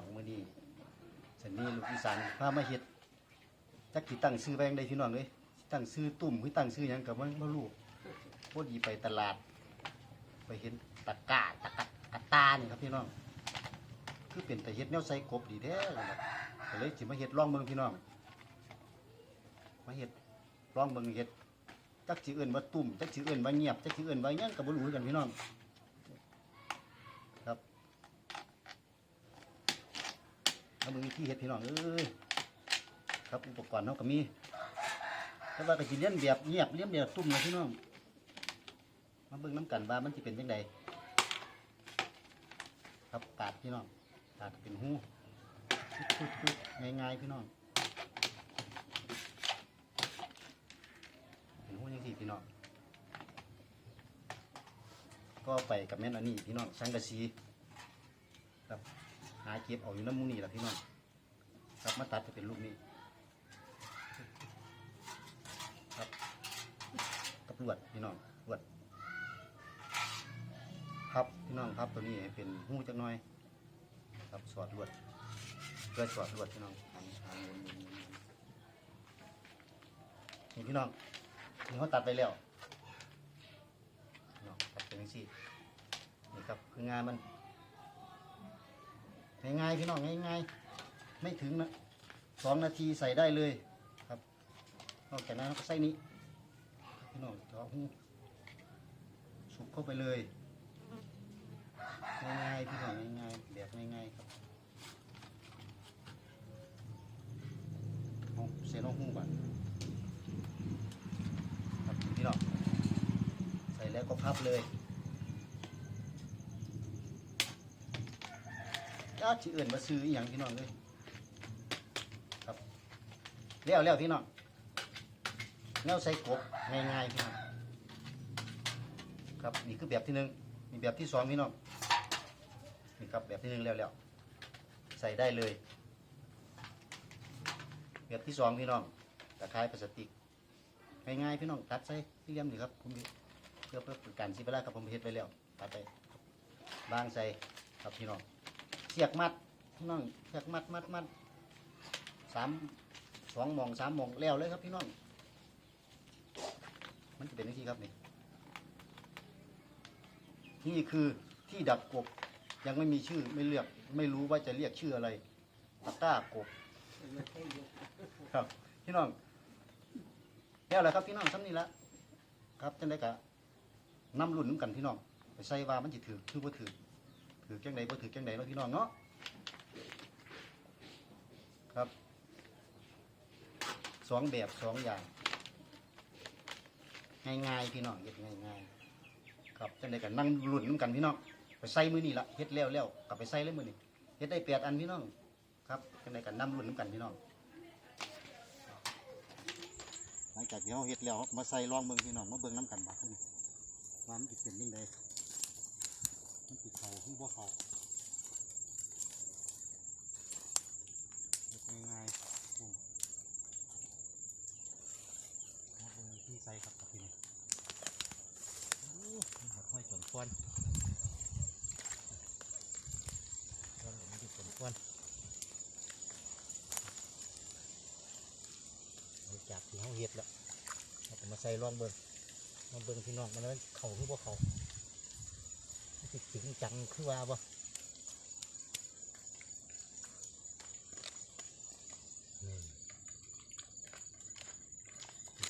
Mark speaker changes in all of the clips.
Speaker 1: สองมือนี่สันนีลูกอีสานพามาเฮ็ดจักสิตั้งซื้อไว้จั่งใดพี่น้องเอ้ยสิตั้งซื้อตุ่มหรือตั้งซื้อหยังก็บ่บ่รู้บ่ดีไปตลาด ไปเห็นตะกร้าตะกะกะตานี่ครับพี่น้อง คือเป็นแต่เฮ็ดแนวใส่กบดีแท้เลยครับก็เลยสิมาเฮ็ดลองเบิ่งพี่น้อง มาเฮ็ดลองเบิ่งเฮ็ดจักสิเอิ้นว่าตุ่มจักสิเอิ้นว่าเงียบจักสิเอิ้นว่าหยังก็บ่รู้คือกันพี่น้อง ครับ เอาเบิ่งวิธีเฮ็ดพี่น้องเอ้ยครับอุปกรณ์เฮาก็มีแต่ว่าก็สิเลี้ยนแบบเงียบเลียนแบบตุ่มนะพี่น้องมาเบิ่งน้ำกันว่ามันสิเป็นจังไดครับกาดพี่น้องกาดเป็นหูง่ายๆพี่น้องเป็นหูยังสี่พี่น้องก็ไปกับแม่นอันนี้พี่น้องสังกะสีครับาเก็บเอาอยู่น้ำมูนี่แหละพี่น้องครับมาตัดจะเป็นลูกนี้ ครับกับลวดพี่น้องลวด ครับพี่น้องครับตัวนี้เป็นหูจักหน่อย ครับสอดลวดเพื่อสอดลวดพี่น้องทางทางวนวนวนวนนี่พี่น้องนี่เขาตัดไปแล้วพี่น้องตัดเป็นสี่นี่ครับคืองานมัน ง่ายๆพี่น้องง่ายๆไม่ถึงนะสองนาทีใส่ได้เลยครับนอกจากนั้นก็ใส่นี้พี่น้องเจาหูสุกเข้าไปเลยง่ายๆพี่น้องง่ายๆแบบง่ายๆครับเอาเส้นอหูก่อนครับพี่น้องใส่แล้วก็พับเลย จ้าชื่อื่นมาซื้ออย่างพี่น้องเลยครับเลี้ยวเลี้ยวพี่น้องแนวใส่กบง่ายๆพี่น้องครับนี่คือแบบที่หนึ่งมีแบบที่สองพี่น้องนี่ครับแบบที่หนึ่งแล้วแล้วใส่ได้เลย แบบที่สองพี่น้องตะไคร้พลาสติกง่ายๆพี่น้องตัดใส่ที่เลี่ยมนี่ครับผมเพื่อเพื่อการสิเวลาครับผมเฮ็ดไปแล้วตัดไปบางใส่ครับพี่น้อง เสียกมัดพี่น้องเสียกมัดมัดมัดสามสองหมองสามหมองแล้วเลยครับพี่น้อง มันจะเป็นวิธีครับนี่นี่คือที่ดักกบยังไม่มีชื่อไม่เรียกไม่รู้ว่าจะเรียกชื่ออะไรตะก้ากบครับ พี่น้องแล้วแหละครับพี่น้องซ้ำนี่ละครับจังได้กะน้ำรุ่นน้ำกันพี่น้องไปใส่วามันจะถือคือบ่าถือ ถือจังใดบ่ถือจังใดเนาะพี่น้องเนาะครับสองแบบสองอย่างง่ายๆพี่น้องเฮ็ดง่ายๆครับจังไดกะนั่งรุ่นน้ำกันพี่น้องไปใส่มือนี่ละเฮ็ดแล้วแล้วกลับไปใส่เลยมือนี่เฮ็ดได้แปดอันพี่น้องครับกันในกันนำรุ่นน้ำกันพี่น้องหลังจากที่เราเฮ็ดแล้วมาใส่รองเบิ่งพี่น้องมาเบิ่งน้ำกันบัดนี้ว่ามันสิเป็นยังไง ขาหรือบ่เขาเฮ็ดง่ายๆมมาเบิ่งที่ใส่ครับกับพี่นี่โอ้ยหัดห้อยสวนควนก็มันที่สมควรเอาจากที่เขาเฮ็ดแล้วเรามาใส่รองเบิ่งมาเบิ่งพี่น้องมันแล้วเข่าคือบ่เขา จริงจังคือว่าบ่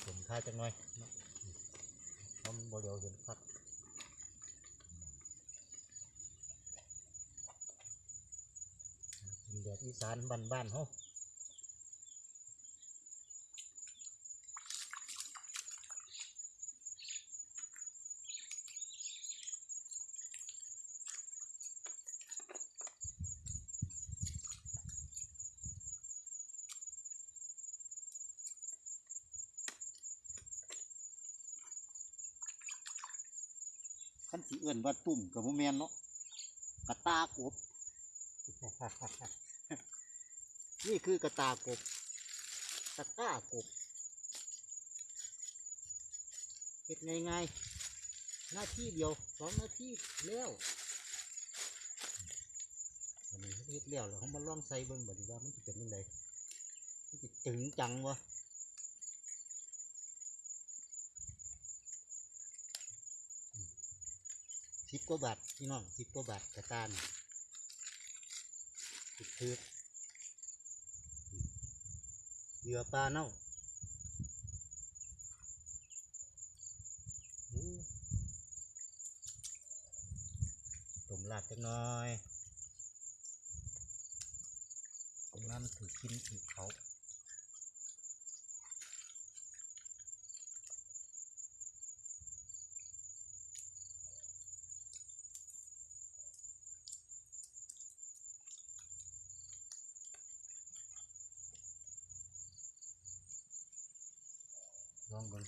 Speaker 1: ผมท่าจังหน่อยมันบ่เดียวเห็นคักกินแบบอีสานบ้านๆเฮา คันสิเอื้อนว่าตุ่มกับโมแมนเนาะกระตากบ นี่คือกระตากบ กร้ากบเฮ็ดง่ายๆหน้าที่เดียวสองหน้าที่แล้วอันนี้เฮ็ดเฮ็ดแล้วแล้วเขามาลองใส่เบิ่งบ่ดีว่ามันจะเป็นยังไงมันจะจึงจังวะ กว่าบาทพี่น้องสิบกว่าบาทกระตานติดคือเหยื่อปลาเน่าโอ้ต้มลาดจังหน่อยตรงนั้นมันถือกินถือเขาลองเบิ่ง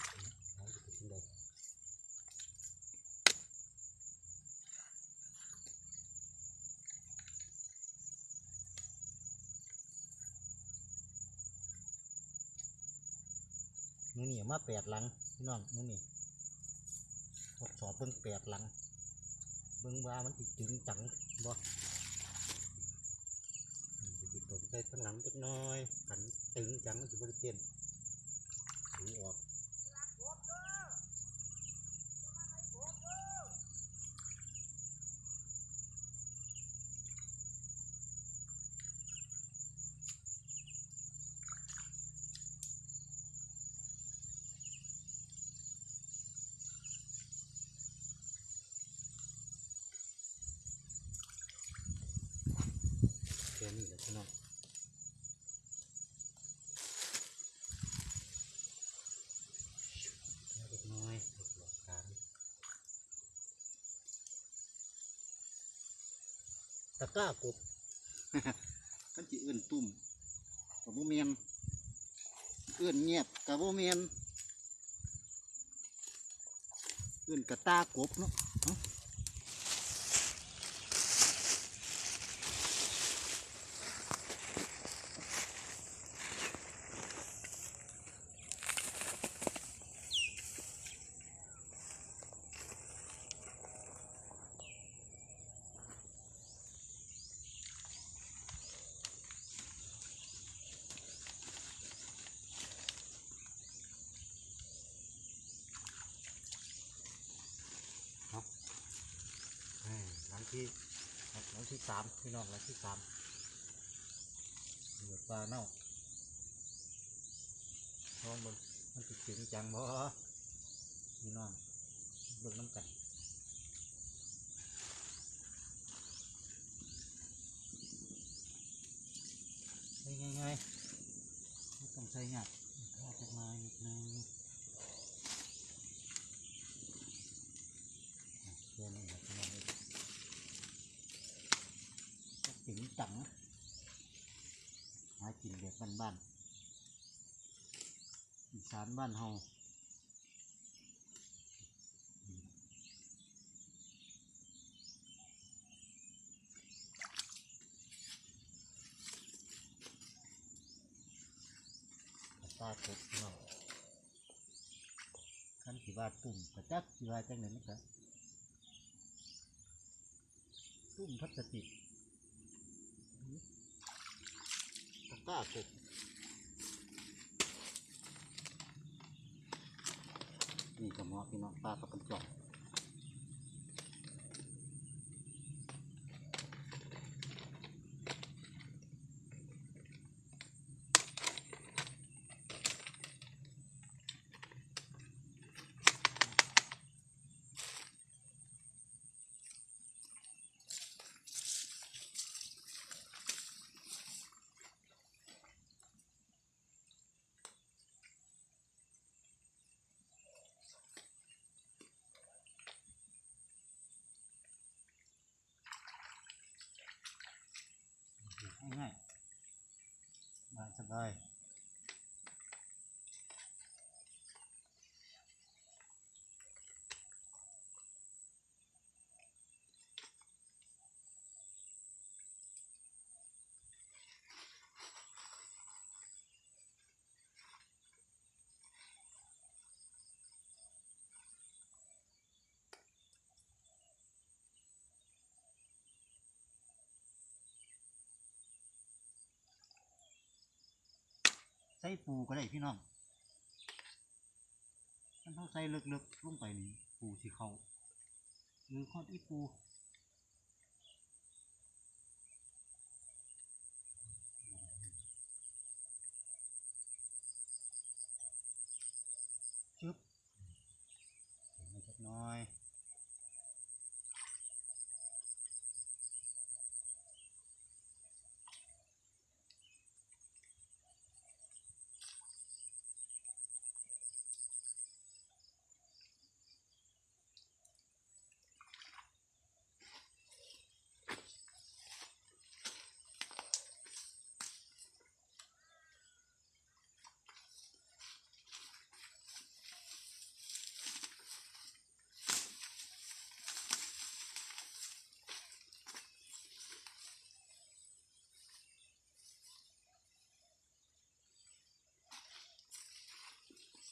Speaker 1: เอาจะเป็นจังได มือนี้เอามาแปดหลังพี่น้องมือนี่ทดสอบเบิ้งแปดหลัง เบิ้งว่ามันสิจึงจังบ่อืมสิตกใส่ทั้งหลังเล็กน้อยขันตึงจังมันสิบ่ได้เปลี่ยนถือออกแค่นี้แหละพี่น้องแล้วเล็กน้อยหลบหลบตาม ตะก้ากบมันจีเอื่นตุ่มกับโมเมียนเอื่นเงียบกับโมเมียนเอื่นกระตากบเนาะเอ้า ครับนี่หลัง ที่หลังที่สามพี่น้องหลังที่สามเหลือปลาเน่าลองเบิ่งมันติดจริงจังบ่พี่น้องเบิ่งน้ำกันง่ายๆไม่ต้องใส่หยักถ้าจะมานิดนึง เพื่อนนี่แหละพี่น้องเอ้ยก็ติ๋งจังหากินบ้านสานบ้านเฮากระตกบพี่น้องคันสิว่าตุ่มกระจักสิว่าจังไหนมันก็ตุ้มพลาสติก ป้ากบนี่กระมอพี่น้องปลากับกระจอกง่าย ๆ ใส่ปูก็ได้พี่น้องมันเท่าใส่เลิกๆลงไปนี่ปูสิเขาหรือข้อที่ปูชึบเห็นไหมจักหน้อย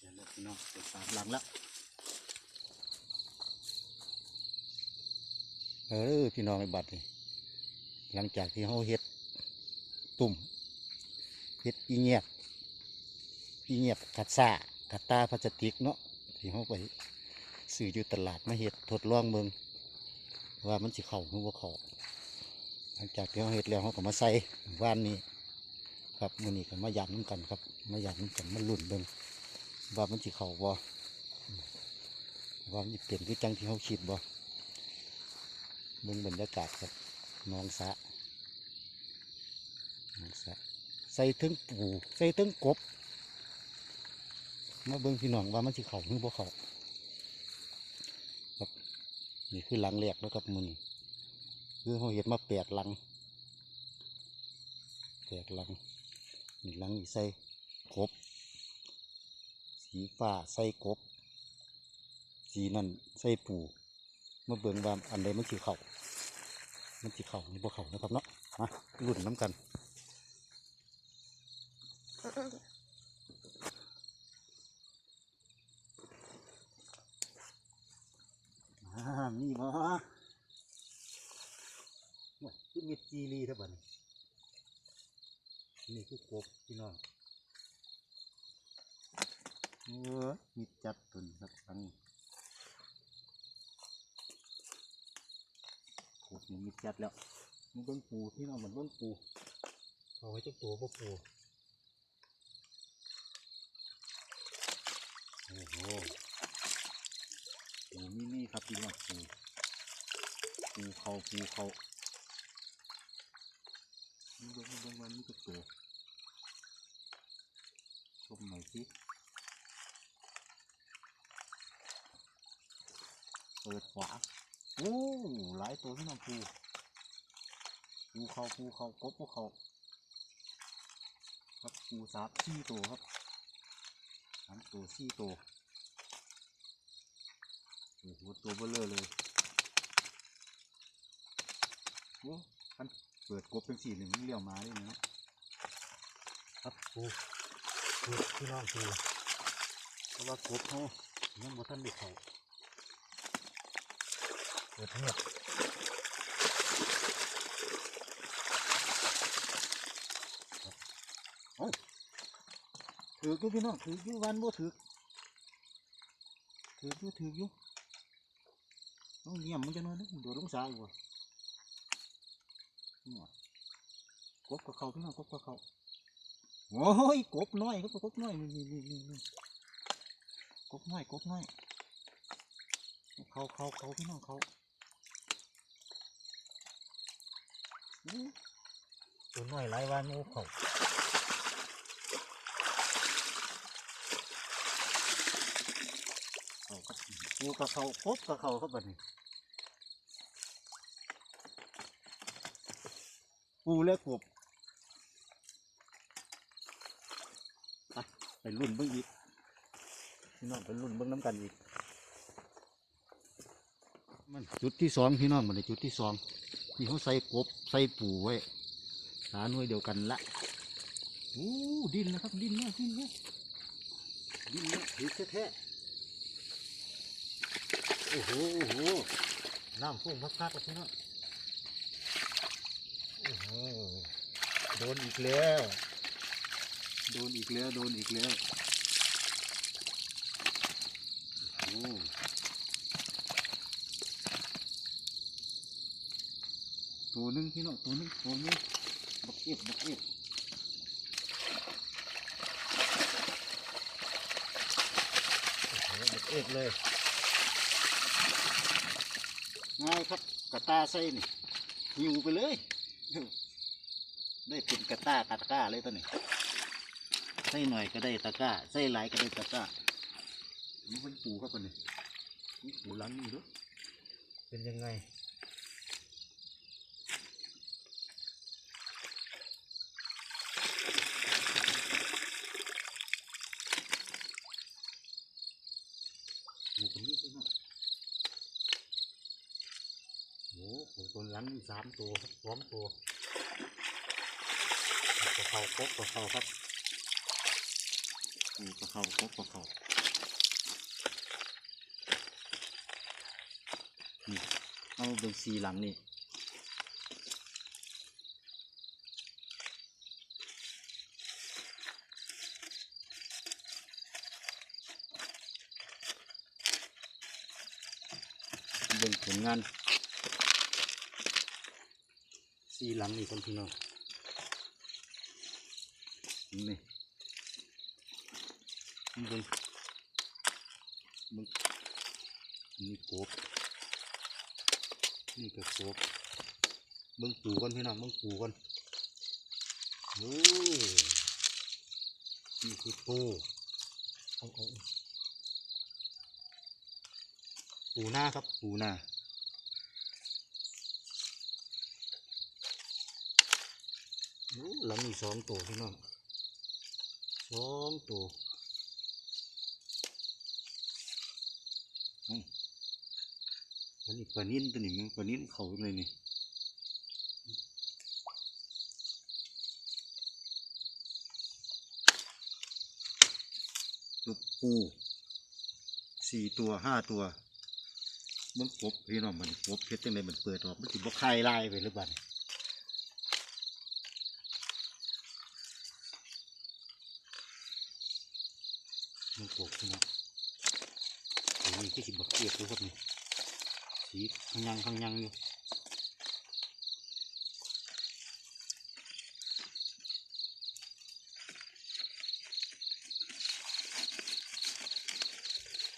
Speaker 1: เดี๋ยวเลิก พี่น้องเปิดฝาหลังแล้วเออพี่น้องไอ้บัดนี่หลังจากที่เขาเฮ็ดตุ่มเฮ็ดอีเงียบอีเงียบกัดซากัดตาพลาสติกเนาะที่เขาไปซื้ออยู่ตลาดมาเฮ็ดทดลองเมืองว่ามันสิเข้าหรือบ่เข้าหลังจากที่เขาเฮ็ดแล้วเขาก็มาใส่ว่านนี้ครับมือนี้ก็มาย่างน้ำกันครับมาย่างน้ำกันมาลุ่นเบิ่ง ว่ามันสิเข้าบ่ว่ามันสิเป็นคือจังที่เขาคิดบ่เบิ่งบรรยากาศครับหน้องสะหน้องสะใส่ถึงปูใส่ถึงกบมาเบิ่งพี่น้องว่ามันสิเข้าหรือบ่เข้าครับนี่คือหลังแรกแล้วครับมือนี้คือเขาเห็ดมาแปดหลังแปดหลังนี่หลังนี่ใส่กบ สีฟ้าใส่กบ สีนั่นใส่ปูมาเบิ่งว่าอันใดมันสิเข่ามันสิเข่าหรือบ่เข่านะครับเนาะมาลุ้นน้ำกันอ่ามีบ่ว้ายคือมีจีรีท่าบัดนนี่คือกบพี่น้อง ออมีจัดตุนครับทั้งนี้ปูนี่มีจัดแล้วมันเบิ้งปูพี่น้องมันเบิ้งปูเอาไว้จักตัวก็ปูโอ้โหปูนี่นี่ครับพี่น้องปูปูเขาปูเขามันเบิ้งมันเบิ้งมันมีจักตัวชมหน่อยสิ ปิดขวาโอ้หลายตัวที่น้องปูปูเขาปูเขากบปูเขาครับปูสามสี่ตัวครับสามตัวสี่ตัวโอ้โหตัวเบลเลอเลยโอ้มันเปิดกบเป็นสี่หนึ่งเลี้ยวมาได้เนาะครับปูปูพี่น้องปูเพราะว่ากบเขายังบ่ทันได้เขาเปิดทั้งหมดถืออยู่พี่น้องถืออยู่วันบ่ถือถืออยู่ถืออยู่ต้องเงียบมันจะนอนนึกโดดลงสายว่ะนี่ว่ะกบกับเขาพี่น้องกบกับเขาโอ้ยกบน้อยครับกบน้อยนี่นี่นี่นี่กบน้อยกบน้อยเขาเขาเขาพี่น้องเขา ตัวน้อยหลายวันโอ้เขาเขามูกับเขาครบกับเขาครับบัดนี้ปูและกบไปไปรุ่นเบิ่งอีกพี่น้องไปรุ่นเบิ่งน้ำกันอีกมันจุดที่สองพี่น้องมันในจุดที่สอง ที่เขาใส่กบใส่ปูไว้หาหน่วยเดียวกันละโอ้ดินนะครับ ดินเนี่ยดินเนี่ยดินเนี่ยถือแท้ๆโอ้โหโอ้โหน้ำพุ่งพักๆกันพี่น้องโอ้โหโดนอีกแล้ว โดนอีกแล้ว โดนอีกแล้ว โอ้ ตัวหนึงพี่น้องตัวหนึงตัวหนึงบักเอ็ดบักเอ็ดโอ้โหบักเอ็ดเลยง่ายครับกระตาใส่นี่หิวไปเลย ได้เป็นกระตากระตาเลยตอนนี้ใส่หน่อยก็ได้ตะกร้าใส่หลายก็ได้ตะกร้านี่เป็นปูครับอันนี้นี่ปูหลังนี่ด้วยเป็นยังไงปูคนนี้ด้วยเนาะโอ้โหตัวหลังมี สามตัวสองตัวกระเขาครบกระเขาครับปูกระเขาครบกระเขานี่เอาเบิ่งสีหลังนี่เบิ่งผลงาน สีหลังนี่คนพี่น้องนี่เบิ่งเบิ่งนี่กบนี่ก็กบเบิ่งปูก่อนพี่น้องเบิ่งปูก่อนโอ้นี่คือปูเอาเอาเอาปูหน้าครับปูหน้า โอ้ หลังมีสองตัวพี่น้องสองตัวอันนี้ปลานิ่นตัวนี้มันปลานิ่นเขาเลยนี่ตัวปูสี่ตัวห้าตัวมันกบพี่น้องมันกบเพชรจังไดมันเปิดออกมันสิบ่คายลายไปหรือเปล่านโกกขึ้นมา ตัวนี้ที่สิบักเกียบเลยครับนี่สีข้างยังข้างยังอยู่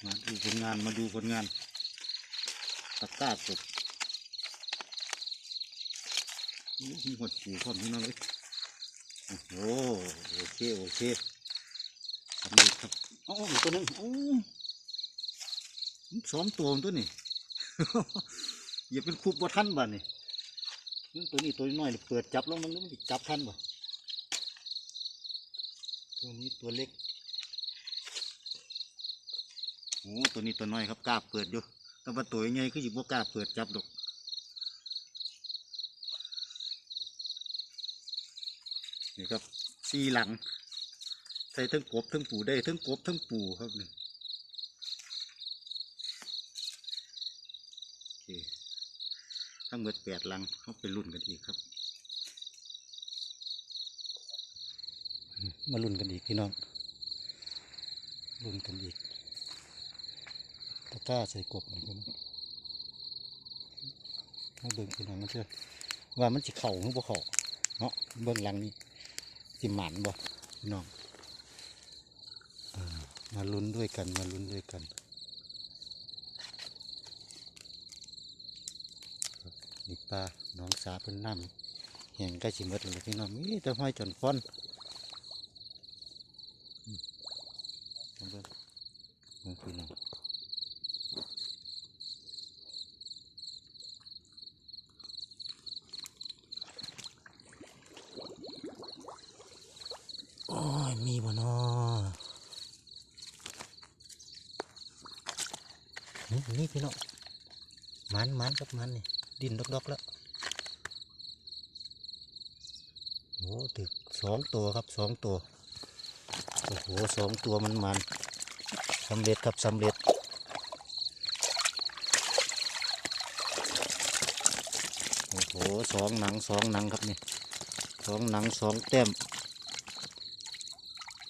Speaker 1: มาดูผลงานมาดูผลงานตะกร้าสดนี่มีหัวปูพร้อมพี่น้องเลยโอ้โหโอเค โอเคสำเร็จครับ โอ้อีกตัวหนึงโอ้มัน สองตัวตัวนี่อย่าเป็นคูบ่ทันบ่นี่นี่ตัวนี้ตัวน้อยเปิดจับลงมันมันจับทันบ่ตัวนี้ตัวเล็กโอ้ตัวนี้ตัวน้อยครับกล้าเปิดอยู่แต่ว่าตัวใหญ่คือสิบ่กล้าเปิดจับดอกนี่ครับสี่หลังใส่ทั้งกบทั้งปูได้ทั้งกบทั้งปูครับนี่โอเค ทั้งหมดแปดลังเขาไปรุ่นกันอีกครับ มารุ่นกันอีกพี่น้องรุ่นกันอีกตะกร้าใส่กบนี่พี่น้องมาเบิ่งพี่น้องมันเชื่อว่ามันจะเข่าหรือบ่เข่าเนาะเบิ่งลังนี้สิหมันบ่พี่น้องมาลุ้นด้วยกันมาลุ้นด้วยกันครับนี่ ปลาน้องสาเป็นน้ำแห่งใกล้สิหมดเลยพี่น้องมีแต่ห้อยจนฟ้อนเบิ่งเบิ่งพี่น้องโอ้ยมีบ่นาะนี่นี่พี่น้องมันมันกับมันนี่ดินดอกๆแล้วโอ้ถึก สองตัวครับสองตัวโอ้โหสองตัวมันมันสำเร็จครับสำเร็จโอ้โหสองหนังสองหนังครับนี่สองหนังสองแต้ม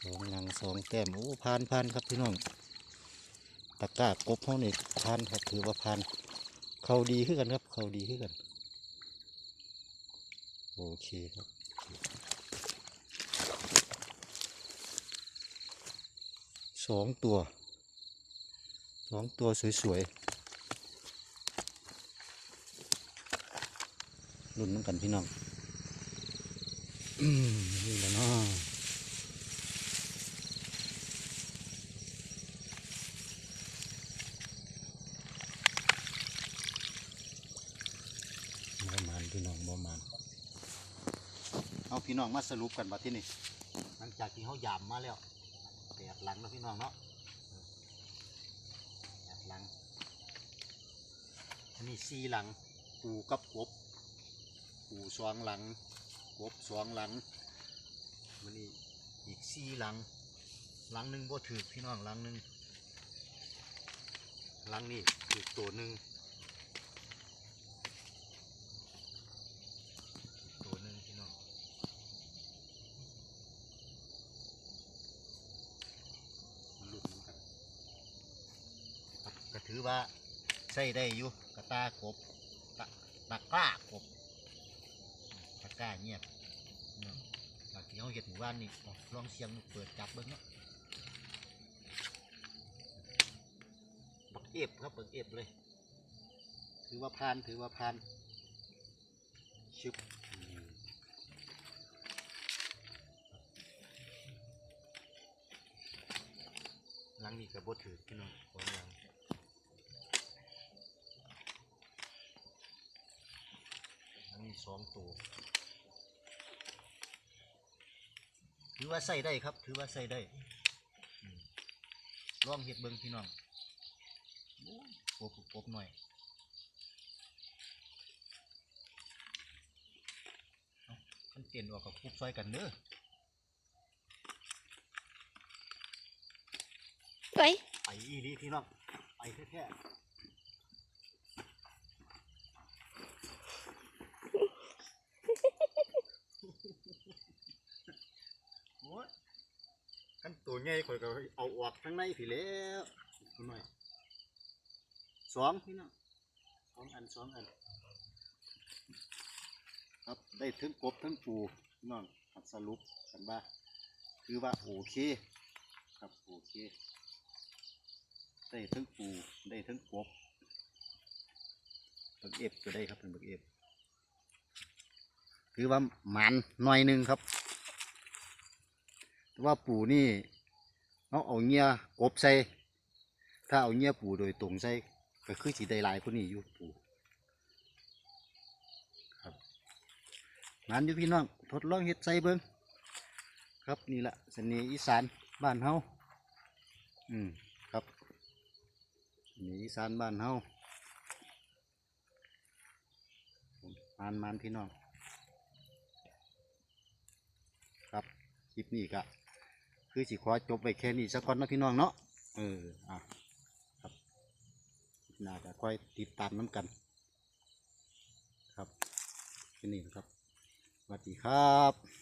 Speaker 1: สองหนังสองแต้มโอ้พานพานครับพี่น้องตะกร้ากบเขาเนี่ยพานครับถือว่าพานเขาดีขึ้นกันครับเขาดีขึ้นกันโอเคครับ องตัวสองตัวสวยๆรุ่นน้ำกันพี่น้องนี่แหละเนาะบ่มานพี่น้องบ่มานเอาพี่น้องมาสรุปกันบัดที่นี่หลังจากที่เขายามมาแล้ว แปดหลังแล้วพี่น้องเนาะแปดหลัง อันนี้สี่หลังปูกับกบปูสองหลังกบสองหลังมันนี่อีกสี่หลัง หลังหนึ่งบ่ถือพี่น้องหลังหนึ่งหลังนี่ถือตัวหนึ่งตัวหนึ่งพี่น้องมันหลุดเหมือนกันครับก็ถื อว่าใส่ได้อยู่กระตากบตะตะกร้ากบตะกร้าเงียบเนาะจากที่เขาเห็นหมู่บ้านนี่ลองเสียงเปิดจับเบิ้งเนาะบักเอฟครับบักเอฟเลยถือว่าพานถือว่าพานชึบหลังนี้กับบดถือพี่น้องของหลัง อันนี้ สองตัวถือว่าใส่ได้ครับ ถือว่าใส่ได้อืมลองเห็ดเบิ้งพี่น้องโอ้ยปบปบหน่อยเอาขันเตียนออกกับคุบซอยกันเด้อ
Speaker 2: เฮ้ย
Speaker 1: ไปอีดีพี่น้องไปแท้ๆ ยขันตัวใหญ่ข่อยก็เอาออกข้างในพี่แล้วพี่หน่อยสองพี่น้องสองอันสองอัน ครับได้ทั้งกบทั้งปูพี่น้องครับสรุปกันว่าคือว่าโอเค ครับโอเคได้ทั้งปูได้ทั้งกบบักเอฟก็ได้ครับเป็นบักเอฟถือว่าหมันหน่อยหนึ่งครับแต่ ว่าปูนี่เอาเอาเงียกบใส่ถ้าเอาเงียปูโดยตรงใส่ก็คือสีได้ลายคนนี้อยู่ปูครับหมันอยู่พี่น้องทดลองเฮ็ดใส่เบิ้งครับนี่แหละเสน่ห์อีสานบ้านเฮาอืมครับนี่อีสานบ้านเฮามานมานพี่น้อง ครับ คลิปนี้ก็ คือสิขอจบไปแค่นี้สักก่อนนะพี่น้องเนาะเอออะครับน่าจะค่อยติดตามน้ำกัน ครับแค่นี้นะครับสวัสดีครับ